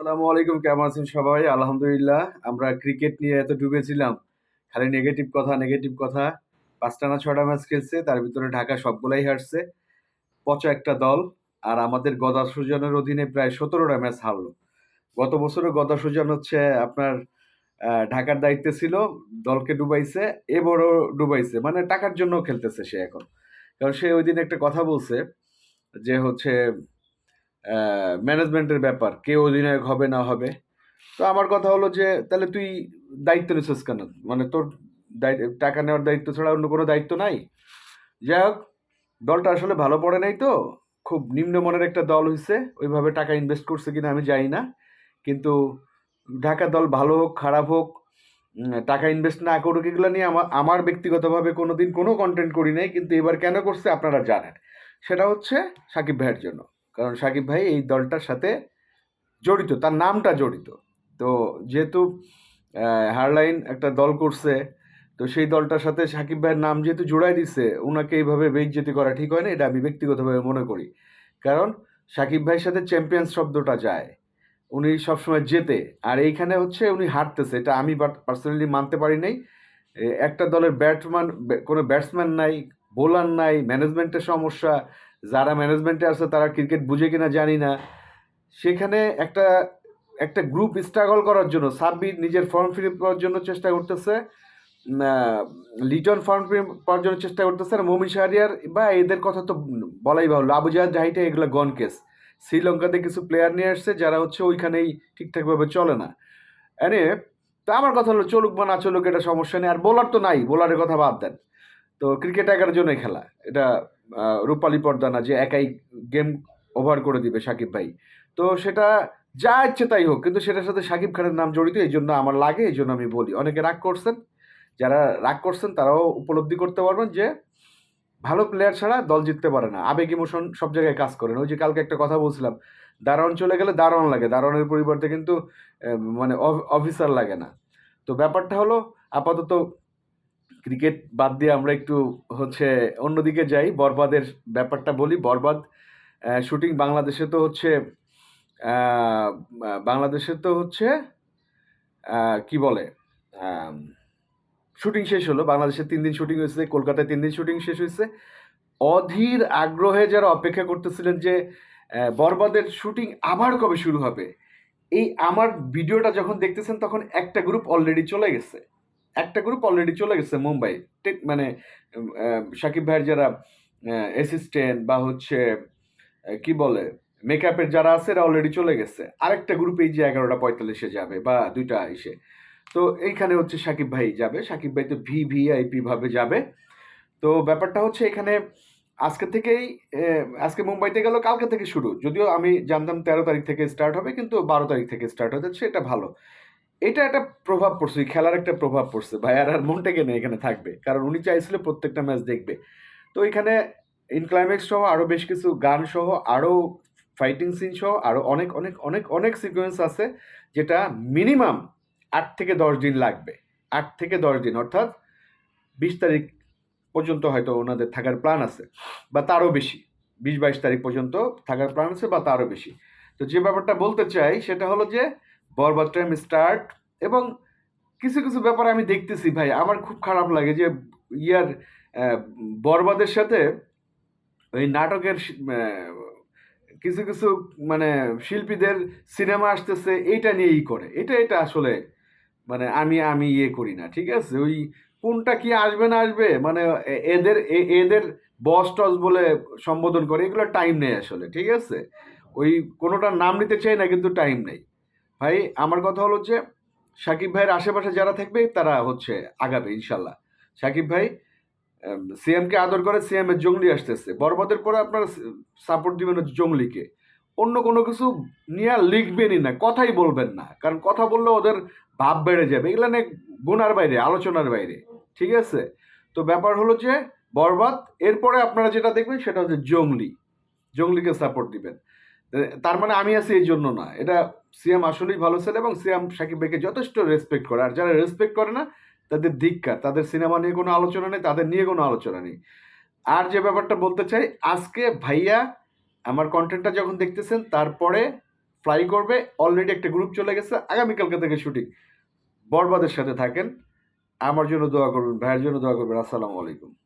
আসসালামু আলাইকুম, কেমন আছেন সবাই? আলহামদুলিল্লাহ, আমরা ক্রিকেট নিয়ে এত ডুবেছিলাম। খালি নেগেটিভ কথা নেগেটিভ কথা। পাঁচটা না ছটা ম্যাচ খেলছে, তার ভিতরে ঢাকা সবগুলাই হারছে। পচা একটা দল, আর আমাদের গদা সুজনের অধীনে প্রায় সতেরোটা ম্যাচ হারলো। গত বছরও গদা সুজন হচ্ছে আপনার ঢাকার দায়িত্বে ছিল, দলকে ডুবাইছে, এবারও ডুবাইছে। মানে টাকার জন্য খেলতেছে সে এখন। কারণ সে ওই দিন একটা কথা বলছে, যে হচ্ছে ম্যানেজমেন্টের ব্যাপার, কে অধিনায়ক হবে, না হবে। তো আমার কথা হলো যে, তাহলে তুই দায়িত্ব নিছিস কেন? মানে তোর টাকা নেওয়ার দায়িত্ব ছাড়া অন্য কোনো দায়িত্ব নাই? যাই হোক, দলটা আসলে ভালো পড়ে নাই তো। খুব নিম্নমানের একটা দল হয়েছে ওইভাবে টাকা ইনভেস্ট করছে কিনা আমি জানি না। কিন্তু ঢাকা দল ভালো হোক, খারাপ হোক টাকা ইনভেস্ট না করুক, এগুলো নিয়ে আমার আমার ব্যক্তিগতভাবে কোনো দিন কোনো কন্টেন্ট করি নাই, কিন্তু এবার কেন করছে আপনারা জানেন। সেটা হচ্ছে সাকিব ভাইয়ের জন্য। কারণ সাকিব ভাই এই দলটার সাথে জড়িত, তার নামটা জড়িত। তো যেহেতু হারলাইন একটা দল করছে, তো সেই দলটার সাথে সাকিব ভাইয়ের নাম যেহেতু জোড়াই দিচ্ছে ওনাকে এইভাবে বেইজ্জতি করা ঠিক হয় না, এটা আমি ব্যক্তিগতভাবে মনে করি। কারণ সাকিব ভাইয়ের সাথে চ্যাম্পিয়ন্স শব্দটা যায়, উনি সবসময় জেতে, আর এইখানে হচ্ছে উনি হারতেছে, এটা আমি পার্সোনালি মানতে পারি নাই। একটা দলের ব্যাটসম্যান, কোনো ব্যাটসম্যান নাই, বোলার নাই ম্যানেজমেন্টের সমস্যা যারা ম্যানেজমেন্টে আছে, তারা ক্রিকেট বুঝে কিনা জানি না। সেখানে একটা একটা গ্রুপ স্ট্রাগল করার জন্য, সাব্বির নিজের ফর্ম ফিরে পাওয়ার জন্য চেষ্টা করতেছে লিটন ফর্ম ফিরে পাওয়ার জন্য চেষ্টা করতেছে, আর মমিন শাহরিয়ার, বা এদের কথা তো বলাই বাহুল্য। আবু জাহাজ জাহিটা এগুলো গন কেস শ্রীলঙ্কাতে কিছু প্লেয়ার নিয়ে আসছে, যারা হচ্ছে ওইখানেই ঠিকঠাকভাবে চলে না। এনে তা আমার কথা হলো, চলুক বা না চলুক, এটা সমস্যা নেই। আর বোলার তো নাই বোলারের কথা বাদ দেন। তো ক্রিকেট এগারো জনের খেলা। এটা রূপালী পর্দা না যে একাই গেম ওভার করে দিবে সাকিব ভাই। তো সেটা যা ইচ্ছে তাই হোক, কিন্তু সেটার সাথে সাকিব খানের নাম জড়িত, এই জন্য আমার লাগে, এই জন্য আমি বলি। অনেকে রাগ করছেন, যারা রাগ করছেন তারাও উপলব্ধি করতে পারবেন যে ভালো প্লেয়ার ছাড়া দল জিততে পারে না। আবেগ ইমোশন সব জায়গায় কাজ করে না। ওই যে কালকে একটা কথা বলছিলাম, দারোয়ান চলে গেলে দারোয়ান লাগে। দারোয়ানের পরিবর্তে কিন্তু মানে অফিসার লাগে না। তো ব্যাপারটা হলো, আপাতত ক্রিকেট বাদ দিয়ে আমরা একটু হচ্ছে অন্যদিকে যাই। বরবাদের ব্যাপারটা বলি। বরবাদ শুটিং বাংলাদেশে তো হচ্ছে বাংলাদেশে তো হচ্ছে কি বলে শুটিং শেষ হলো। বাংলাদেশে তিন দিন শুটিং হয়েছে, কলকাতায় তিন দিন শুটিং শেষ হয়েছে। অধীর আগ্রহে যারা অপেক্ষা করতেছিলেন যে বরবাদের শুটিং আবার কবে শুরু হবে, এই আমার ভিডিওটা যখন দেখতেছেন তখন একটা গ্রুপ অলরেডি চলে গেছে। একটা গ্রুপ অলরেডি চলে গেছে মুম্বাই। মানে সাকিব ভাইয়ের যারা অ্যাসিস্ট্যান্ট বা হচ্ছে কি বলে মেকআপের যারা আছে এরা অলরেডি চলে গেছে। আরেকটা গ্রুপ এই যে এগারোটা পঁয়তাল্লিশে যাবে বা দুইটা এসে। তো এইখানে হচ্ছে সাকিব ভাই যাবে। সাকিব ভাই তো ভি ভিআইপি ভাবে যাবে। তো ব্যাপারটা হচ্ছে এখানে আজকে থেকেই আজকে মুম্বাইতে গেল, কালকে থেকে শুরু। যদিও আমি জানতাম তেরো তারিখ থেকে স্টার্ট হবে, কিন্তু বারো তারিখ থেকে স্টার্ট হতে এটা ভালো। এটা একটা প্রভাব পড়ছে খেলার একটা প্রভাব পড়ছে, ভাই, আর মনটাকে নেই এখানে থাকবে? কারণ উনি চাইছিল প্রত্যেকটা ম্যাচ দেখবে। তো এখানে ইনক্লাইম্যাক্স সহ আরও বেশ কিছু গান সহ আরও ফাইটিং সিন সহ আরও অনেক অনেক অনেক অনেক সিকোয়েন্স আছে, যেটা মিনিমাম আট থেকে দশ দিন লাগবে। আট থেকে দশ দিন, অর্থাৎ বিশ তারিখ পর্যন্ত হয়তো ওনাদের থাকার প্ল্যান আছে, বা তারও বেশি। বিশ বাইশ তারিখ পর্যন্ত থাকার প্ল্যান আছে, বা তারও বেশি। তো যে ব্যাপারটা বলতে চাই, সেটা হলো যে বরবাদ টাইম স্টার্ট এবং কিছু কিছু ব্যাপার আমি দেখতেছি ভাই। আমার খুব খারাপ লাগে যে ইয়ার বরবাদের সাথে ওই নাটকের কিছু কিছু মানে শিল্পীদের সিনেমা আসতেছে, এইটা নিয়েই করে। এটা এটা আসলে মানে আমি আমি ইয়ে করি না, ঠিক আছে? ওই কোনটা কি আসবে না আসবে মানে এদের এদের বস টস বলে সম্বোধন করে, এগুলো টাইম নেই আসলে, ঠিক আছে? ওই কোনোটার নাম নিতে চাই না, কিন্তু টাইম নেই। ভাই, আমার কথা হলো যে, সাকিব ভাইয়ের আশেপাশে যারা থাকবে, তারা হচ্ছে আগাবে, ইনশাল্লাহ। সাকিব ভাই সিএমকে আদর করে সিএম এর জঙ্গলি আসতেছে। বরবাদের পরে আপনারা সাপোর্ট দিবেন জঙ্গলিকে। অন্য কোনো কিছু নিয়ে লিখবেনই না, কথাই বলবেন না। কারণ কথা বললে ওদের ভাব বেড়ে যাবে। এগুলো অনেক গুণার বাইরে, আলোচনার বাইরে। ঠিক আছে? তো ব্যাপার হলো যে, বরবাদ, এরপরে আপনারা যেটা দেখবেন, সেটা হচ্ছে জঙ্গলি। জঙ্গলিকে সাপোর্ট দিবেন। তার মানে আমি আছি এই জন্য না। এটা সিএম আসলেই ভালো ছেলে এবং সিএম সাকিব ভাইকে যথেষ্ট রেসপেক্ট করে। আর যারা রেসপেক্ট করে না, তাদের ধিক্কার, তাদের সিনেমা নিয়ে কোনো আলোচনা নেই, তাদের নিয়ে কোনো আলোচনা নেই। আর যে ব্যাপারটা বলতে চাই, আজকে ভাইয়া আমার কন্টেন্টটা যখন দেখতেছেন, তারপরে ফ্লাই করবে অলরেডি একটা গ্রুপ চলে গেছে, আগামীকালকে থেকে শুটিং বরবাদের সাথে থাকেন। আমার জন্য দোয়া করবেন ভাইয়ের জন্য দোয়া করবেন। আসসালামু আলাইকুম।